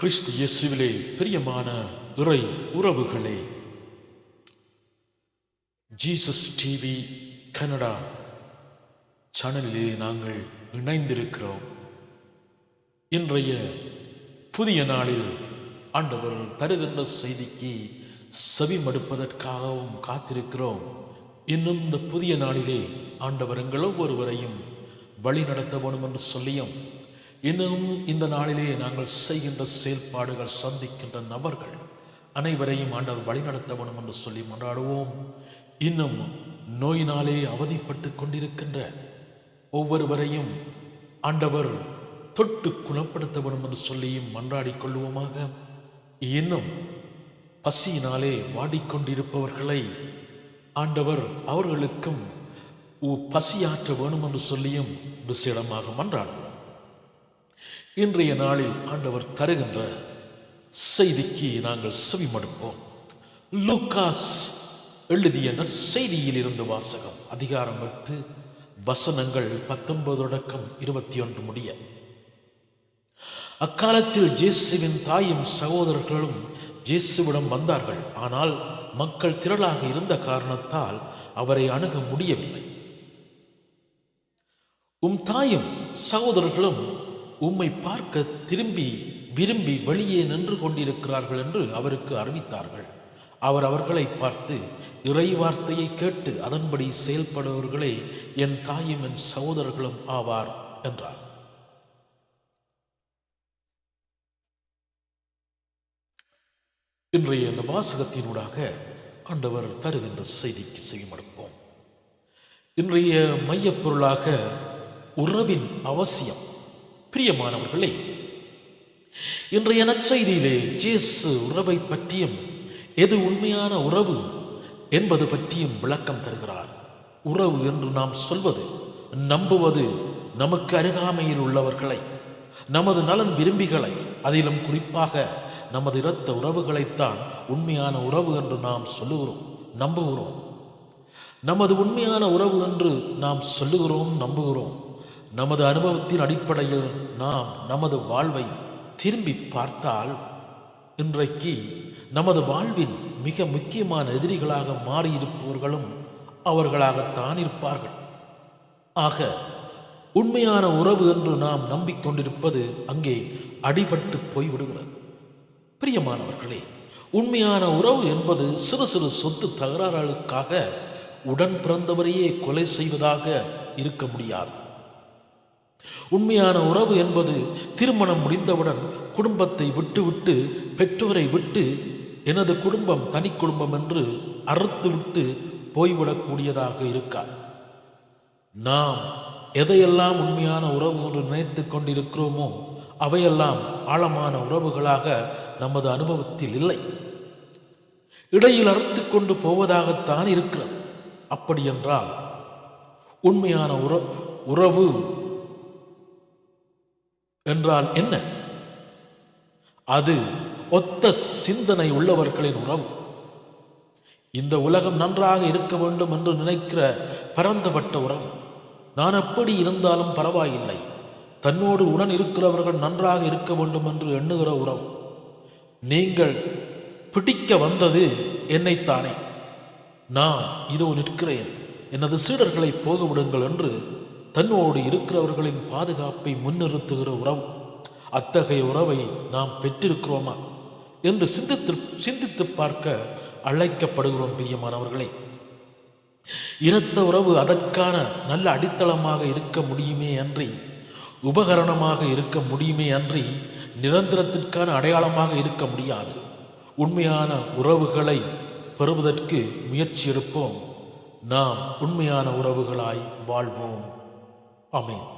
கிறிஸ்து இயேசுவிலே பிரியமான இறை உறவுகளே. ஜீசஸ் டிவி கனடா சேனலிலே நாங்கள் இணைந்திருக்கிறோம். இன்றைய புதிய நாளில் ஆண்டவர் தருகின்ற செய்திக்கு செவி மடுப்பதற்காகவும் காத்திருக்கிறோம். இன்னும் இந்த புதிய நாளிலே ஆண்டவர் எங்கள் ஒவ்வொருவரையும் வழி நடத்த வேணும் என்று சொல்லியும் இன்னும் இந்த நாளிலே நாங்கள் செய்கின்ற செயல்பாடுகள் சந்திக்கின்ற நபர்கள் அனைவரையும் ஆண்டவர் வழிநடத்த வேணும் என்று சொல்லி மன்றாடுவோம். இன்னும் நோயினாலே அவதிப்பட்டு கொண்டிருக்கின்ற ஒவ்வொருவரையும் ஆண்டவர் தொட்டு குணப்படுத்த வேணும் என்று சொல்லியும் மன்றாடி கொள்வோமாக இன்னும் பசியினாலே வாடிக்கொண்டிருப்பவர்களை ஆண்டவர் அவர்களுக்கும் உ- பசியாற்ற வேணும் என்று சொல்லியும் விசேடமாக மன்றாடுவோம். இன்றைய நாளில் ஆண்டவர் தருகின்ற செய்திக்கு நாங்கள் செவிமடுப்போம். லூக்காஸ் எழுதிய நற்செய்தியில் இருந்து வாசகம் அதிகாரம் எட்டு வசனங்கள் பத்தொன்பது தொடக்கம் இருபத்தி ஒன்று முடிய. அக்காலத்தில் ஜேசுவின் தாயும் சகோதரர்களும் ஜேசுவிடம் வந்தார்கள். ஆனால் மக்கள் திரளாக இருந்த காரணத்தால் அவரை அணுக முடியவில்லை. உம் தாயும் சகோதரர்களும் உம்மை பார்க்க திரும்பி விரும்பி வெளியே நின்று கொண்டிருக்கிறார்கள் என்று அவருக்கு அறிவித்தார்கள். அவர் அவர்களை பார்த்து இறை வார்த்தையை கேட்டு அதன்படி செயல்படுபவர்களே என் தாயும் என் சகோதரர்களும் ஆவார் என்றார். இன்றைய இந்த வாசகத்தினூடாக ஆண்டவர் தருகின்ற செய்திக்கு செய்யமடுப்போம் இன்றைய மையப் பொருளாக உறவின் அவசியம். பிரியமானவர்களே இன்றைய நற்செய்தியிலே ஜேசு உறவை பற்றியும் எது உண்மையான உறவு என்பது பற்றியும் விளக்கம் தருகிறார். உறவு என்று நாம் சொல்வது நம்புவது நமக்கு அருகாமையில் உள்ளவர்களை நமது நலன் விரும்பிகளை அதிலும் குறிப்பாக நமது இரத்த உறவுகளைத்தான் உண்மையான உறவு என்று நாம் சொல்லுகிறோம் நம்புகிறோம். நமது உண்மையான உறவு என்று நாம் சொல்லுகிறோம் நம்புகிறோம். நமது அனுபவத்தின் அடிப்படையில் நாம் நமது வாழ்வை திரும்பி பார்த்தால் இன்றைக்கு நமது வாழ்வின் மிக முக்கியமான எதிரிகளாக மாறியிருப்பவர்களும் அவர்களாகத்தான் இருப்பார்கள். ஆக உண்மையான உறவு என்று நாம் நம்பிக்கொண்டிருப்பது அங்கே அடிபட்டு போய்விடுகிறது. பிரியமானவர்களே உண்மையான உறவு என்பது சிறு சிறு சொத்து தகராறுகளுக்காக உடன் பிறந்தவரையே கொலை செய்வதாக இருக்க முடியாது. உண்மையான உறவு என்பது திருமணம் முடிந்தவுடன் குடும்பத்தை விட்டுவிட்டு பெற்றோரை விட்டு எனது குடும்பம் தனி குடும்பம் என்று அறுத்துவிட்டு போய்விடக்கூடியதாக இருக்காது நாம் எதையெல்லாம் உண்மையான உறவு என்று நினைத்து கொண்டிருக்கிறோமோ அவையெல்லாம் ஆழமான உறவுகளாக நமது அனுபவத்தில் இல்லை. இடையில் அறுத்து கொண்டு போவதாகத்தான் இருக்கிறது. அப்படியென்றால் உண்மையான உற உறவு என்றால் என்ன? அது ஒத்த சிந்தனை உள்ளவர்களின் உறவு. இந்த உலகம் நன்றாக இருக்க வேண்டும் என்று நினைக்கிற பரந்தப்பட்ட உறவு. நான் எப்படி இருந்தாலும் பரவாயில்லை. தன்னோடு உடன் இருக்கிறவர்கள் நன்றாக இருக்க வேண்டும் என்று எண்ணுகிற உறவு. நீங்கள் பிடிக்க வந்தது என்னைத்தானே. நான் இதோ நிற்கிறேன். எனது சீடர்களை போக விடுங்கள் என்று தன்னோடு இருக்கிறவர்களின் பாதுகாப்பை முன்னிறுத்துகிற உறவு அத்தகைய உறவை நாம் பெற்றிருக்கிறோமா என்று சிந்தித்து சிந்தித்து பார்க்க அழைக்கப்படுகிறோம் பிரியமானவர்களே. இரத்த உறவு அதற்கான நல்ல அடித்தளமாக இருக்க முடியுமே அன்றி உபகரணமாக இருக்க முடியுமே அன்றி நிரந்தரத்திற்கான அடையாளமாக இருக்க முடியாது. உண்மையான உறவுகளை பெறுவதற்கு முயற்சி எடுப்போம். நாம் உண்மையான உறவுகளாய் வாழ்வோம். Amen.